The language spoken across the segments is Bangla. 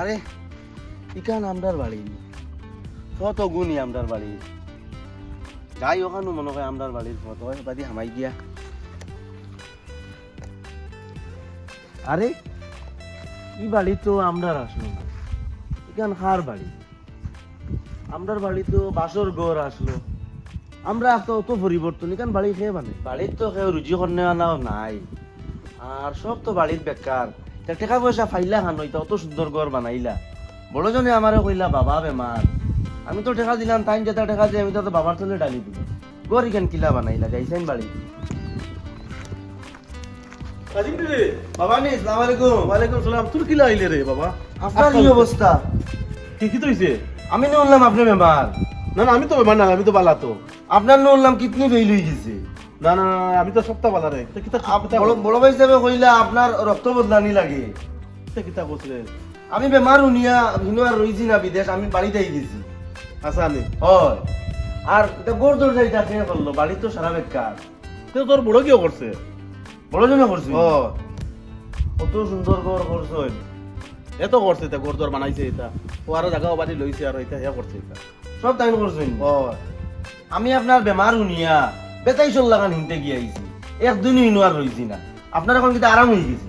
আরে ইকান আমদার বাড়ি। কত গুণই আমদার বাড়ি। যাই ওখানে মনে হয় আমদার বাড়ির হয় বাদি হামাই গিয়া। আরে, ই বাড়ি তো আমদার আসলো ইকান খার বাড়ি। আমদার বাড়ি তো বাসর গড় আসলো। আমরা তো অত পরিবর্তন এখান বাড়ি খেয়ে মানে বাড়ির তো খেয়ে রুজি করনে আনাও নাই। আর সব তো বাড়ির বেকার টাকা পয়সা ফাইলা খান হইতা অত সুন্দর ঘর বানাইলা। বড়জনে আমারে কইলা বাবা বেমার। আমি তো টাকা দিলাম তাই যেটা টাকা দিয়ে আমি তো বাবার তলে ডালি দিব ঘর ইখান কিলা বানাইলা যাইছেন বাড়ি? বাবা নি আসসালামু আলাইকুম। ওয়ালাইকুম সালাম। তোর কি লাইলে রে বাবা? আপনার কি অবস্থা? কি কি তৈছে আমি নি বললাম আপনি বেমার। না না আমি তো বেমার না আমি তো বালা তো। আপনার নি বললাম কিডনি ফেল হয়ে গেছে। না না আমি তো সপ্তাহ বালা রে তা কিতা আপ- বড় ভাই হিসাবে কইলা আপনার রক্ত বদলানি লাগে। কিতা কিতা কইছ আমি বেমার উনিয়া হিনো আর রইছি না বিদেশ আমি বাড়িতে গেছি। আচ্ছা নে হয়। আর এটা গোর দৌড় যাইতা কে করল বাড়ি তো সারা বেকার। তো তোর বড় কিও করছে? বড় জনে করছি। ও কত সুন্দর ঘর করছেন এত করছে তা ঘর দর বানাইছে এটা। ও আর জায়গা বাড়ি লইছে আর এটা ইয়া করছে এটা। সব করছেন। ও আমি আপনার বেমার শুনিয়া বেতাই চল লাগান হিনতে গিয়ে আইছি। একদিন হিনো আর রইছি না। আপনার এখন কিন্তু আরাম হয়ে গেছি।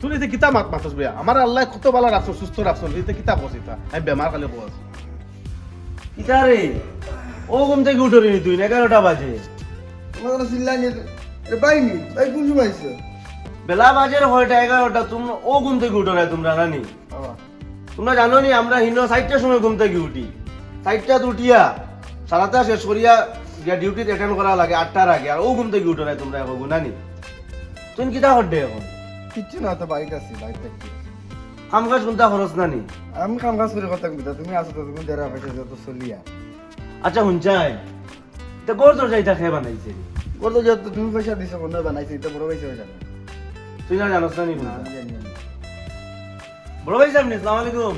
তুই এটা কিতা মাত মাতস বে আমার আল্লাহ কত বালা রাখছো সুস্থ রাখছো এটা কিতা করছে এটা আমি বেমার খালি কোস ইটা রে ও ঘুম থেকে উঠে নি তুই এগারোটা বাজে। তোমার চিল্লাই নিয়ে এ পাইনি তাই কোন সময় আইছো বেলা বাজের হয়টা এগারোটা তোমরা ও ঘুম থেকে উঠো না তোমরা জানি বাবা তোমরা জানো নি আমরা হিনো চারটার সময় ঘুম থেকে উঠি? চারটা উঠিয়া সারাটা শেষ করিয়া গিয়া ডিউটি অ্যাটেন্ড করা লাগে আটটার আগে আর ও ঘুম থেকে উঠো না তোমরা এখন গুনানি তুমি কিতা হড্ডে এখন? কিচ্ছু না তো বাড়িতে আছি বাড়িতে কাম কাজ কোনটা খরচ নানি? আমি কাম কাজ করে কথা কইতা তুমি আসো তো তুমি দেরা পেটে যত চলিয়া। আচ্ছা শুনছাই তা গোর তোর যাইতা খেয়ে বানাইছে? বলতো যত তুমি পয়সা দিছো কোন বানাইছে এটা বড় পয়সা হয়ে তুই না জানোস না নি না, না। বড় ভাই সামনে আসসালামু আলাইকুম।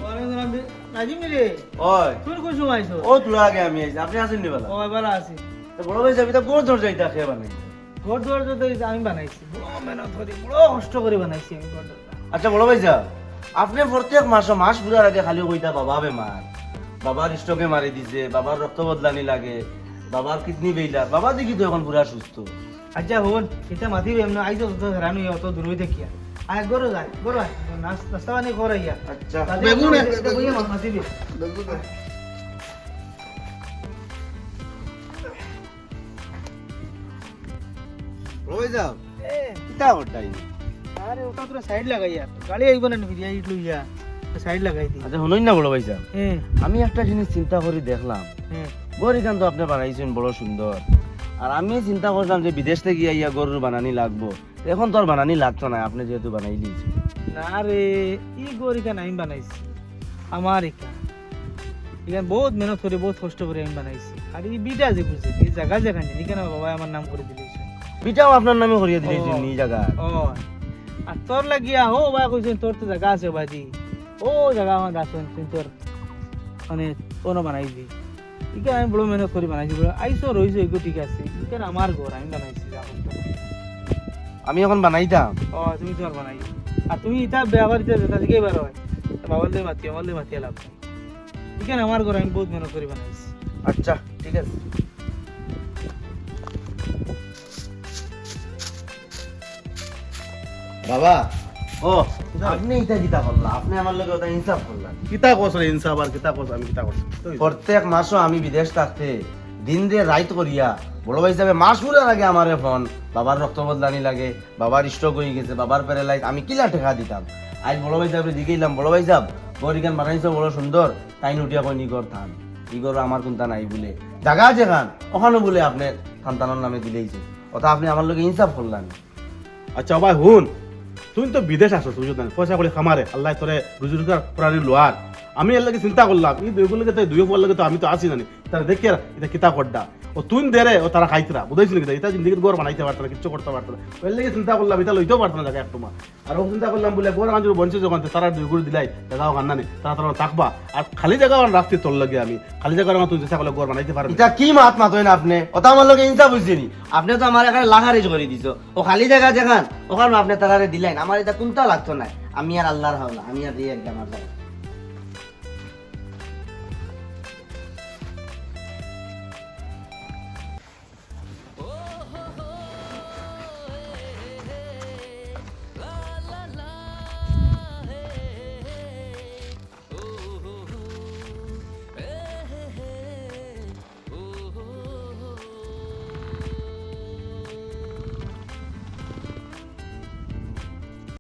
নাজিম রে ওই তোর কোন সময় আইছো ও তুই আগে আমি আইছি আপনি আসেন নি বেলা? ও এবার আছি। তা বড় ভাই যাবি তা গোর তোর যাইতা খেয়ে বানাইছে? ঘর দুয়ার যত আমি বানাইছি বড় মেহনত করি বড় কষ্ট করে বানাইছি আমি ঘর আচ্ছা বড় ভাই যা আপনি প্রত্যেক মাস মাস পুরার আগে খালি কইতা বাবা বেমার বাবার স্টকে মারি দিছে বাবার রক্ত বদলানি লাগে বাবার কিডনি বেইলা বাবা দেখি তো এখন পুরা সুস্থ। আচ্ছা হন এটা মাতিবে এমন আইছো তো হেরানো অত দূর হইতে কি আয় গরো যাই গরো নাস্তা পানি করে ইয়া আচ্ছা। বেগুন, এটা বইয়া মাতিবে দেখো তো। বড় ভাই যা এ কিতা হটাই আরে ওটা তোরা সাইড লাগাইয়া গাড়ি আইব না ফিরিয়া ইটলু ইয়া সাইড লাগাই দি আচ্ছা শুনুন না বড় ভাই হ্যাঁ আমি একটা জিনিস চিন্তা করে দেখলাম হ্যাঁ গরিখান তো আপনি বানাইছেন বড় সুন্দর আর আমি চিন্তা করলাম যে বিদেশ থেকে ইয়া গরুর বানানি লাগবো এখন তো আর বানানি লাগতো না আপনি যেহেতু বানাই দিয়েছেন না রে ই গরিকা আমি বানাইছি আমার একা এখানে বহুত মেহনত করে বহুত কষ্ট করে আমি বানাইছি আর এই বিটা যে বুঝে এই জায়গা যেখানে কেন বাবা আমার নাম করে দিলেছে বিটাও আপনার নামে করিয়ে দিয়েছেন ও। এই জায়গা। ও। আর তোর লাগিয়া হো বা কইছেন তোর তো জায়গা আছে বাজি। ও জায়গা আমার আসুন তুই তোর মানে কোনো বানাই দি এখানে আমি বড় মেহনত করে বানাইছি বলে আইসো রইছো এগুলো ঠিক আছে। এখানে আমার ঘর আমি বানাইছি আমি এখন বানাইতাম। ও তুমি তোমার বানাই। আর তুমি ইটা ব্যবহার দিতে যেটা থেকে এবার হয় বাবার দিয়ে মাতি আমার দিয়ে মাতিয়ে লাভ নাই এখানে আমার ঘর আমি বহুত মেহনত করে বানাইছি। আচ্ছা ঠিক আছে। বাবা। ও আপনি ইটা কিতা করলা? আপনি আমার লগে ওটা ইনসাফ করলেন কিতা কস রে ইনসাফ? আর কিতা কস আমি কিতা কস প্রত্যেক মাসও আমি বিদেশ থাকতে দিন দিয়ে রাইত করিয়া বড় ভাই হিসাবে মাস পুরার আগে আমার ফোন বাবার রক্ত বদলানি লাগে বাবার স্ট্রোক হয়ে গেছে বাবার প্যারালাইজ আমি কিলা ঠেকা দিতাম। আজ বড় ভাই সাহেব দিকেইলাম বড় ভাই সাহেব গরিকান বানাইছো বড় সুন্দর তাই নুটিয়া কই নিগর থান। ইগর আমার কোনটা নাই বলে। জাগা আছে খান ওখানে বলে আপনি সন্তানের নামে দিলেইছে। ওটা আপনি আমার লোকে ইনসাফ করলেন। আচ্ছা ভাই হুন তুই তো বিদেশ আসো তুমি পয়সা করে খামারে। আল্লাহ তোরে রুজি রোজগার প্রাণী লোয়ার আমি এর লাগে চিন্তা করলাম, এই দুইগুলো লাগে দুই পর লাগে তো আমি তো আসি জানি। তারা দেখি এটা কিতা করডা? ও তুই দেরে ও তারা খাইতরা, বুঝাইছিল কিতা? এটা জিন্দগির গড় বানাইতে পারতো না, কিচ্ছু করতে পারতো না। ওই লেগে চিন্তা করলাম, এটা লইতেও পারতো না একটু মা আর ও চিন্তা করলাম, বলে গড় আঞ্জুর বঞ্চে যখন তারা দুই গুড় দিলাই, জায়গাও কান্না নেই তারা তারা থাকবা। আর খালি জায়গা রাখতে তোর লাগে আমি। খালি জায়গা তুই চেষ্টা করলে গড় বানাইতে পারবি। এটা কি মাত মাতই না আপনি ওটা আমার লোকে ইনসা বুঝছিনি আপনি তো আমার এখানে লাখারিজ করে দিছো। ও খালি জায়গা যেখান ওখানে আপনি তারারে দিলেন আমার এটা কোনটা লাগতো না আমি আর আল্লাহর হাওলা, আমি আর দিয়ে একদম আমার